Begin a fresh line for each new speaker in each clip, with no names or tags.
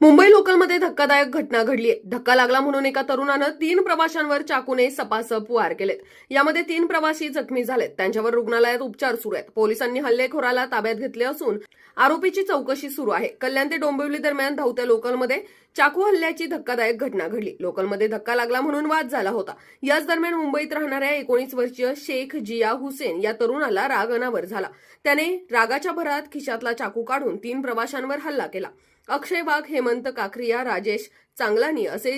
मुंबई लोकलमध्ये धक्कादायक घटना घडली धक्का लागला म्हणून एका तरुणानं तीन प्रवाशांवर चाकूने सपासप वार केलेत. यामध्ये तीन प्रवासी जखमी झालेत. त्यांच्यावर रुग्णालयात उपचार सुरू आहेत. पोलिसांनी हल्लेखोराला ताब्यात घेतले असून आरोपीची चौकशी सुरू आहे. कल्याण ते डोंबिवली दरम्यान धावत्या लोकलमध्ये चाकू हल्ल्याची धक्कादायक घटना घडली. लोकलमध्ये धक्का लागला म्हणून वाद झाला होता. याच दरम्यान मुंबईत राहणाऱ्या एकोणीस वर्षीय शेख जिया हुसेन या तरुणाला राग अनावर झाला. त्याने रागाच्या भरात खिशातला चाकू काढून तीन प्रवाशांवर हल्ला केला. अक्षय वाघ हेमंत काकरिया राजेश चांगलानी असे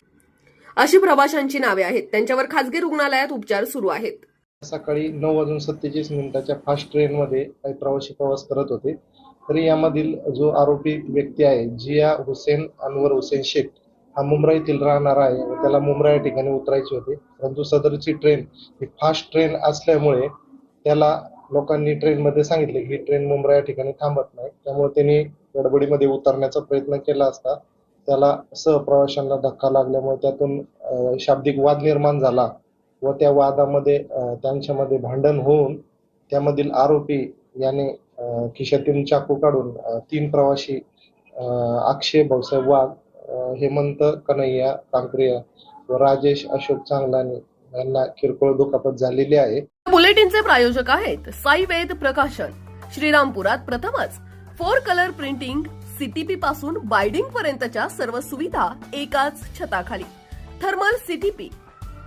अशी प्रवाशांची नावे आहेत. त्यांच्यावर खासगी रुग्णालयात उपचार सुरू आहेत.
सकाळी नऊ वाजून सत्तेचाळीस मिनिटाच्या फास्ट ट्रेनमध्ये काही प्रवासी प्रवास करत होते. तरी यामधील जो आरोपी व्यक्ती आहे जिया हुसेन अनवर हुसेन शेख हा मुंब्रा येथील राहणारा आहे व त्याला मुंबई या ठिकाणी उतरायचे होते. परंतु सदरची ट्रेन ही फास्ट ट्रेन असल्यामुळे त्याला लोकांनी ट्रेनमध्ये सांगितले की ही ट्रेन मुंबई या ठिकाणी थांबत नाही. त्यामुळे त्यांनी गडबडीमध्ये उतरण्याचा प्रयत्न केला असता. त्याला सहप्रवाशांना धक्का लागल्यामुळे त्यातून शाब्दिक वाद निर्माण झाला. व त्या वादामध्ये त्यांच्यामध्ये भांडण होऊन त्यामधील आरोपी याने अं, खिशातून चाकू काढून तीन प्रवासी अक्षय भाऊसाहेब वाघ हेमंत कन्हैया कांकरिया व राजेश अशोक चांगलानी यांना किरकोळ दुखापत झालेली आहे.
बुलेटिनचे प्रायोजक आहेत साई वेद प्रकाशन. श्रीरामपुरात प्रथमच फोर कलर प्रिंटिंग सीटीपी पासून बायडिंग पर्यंतच्या सर्व सुविधा एकाच छताखाली. Thermal CTP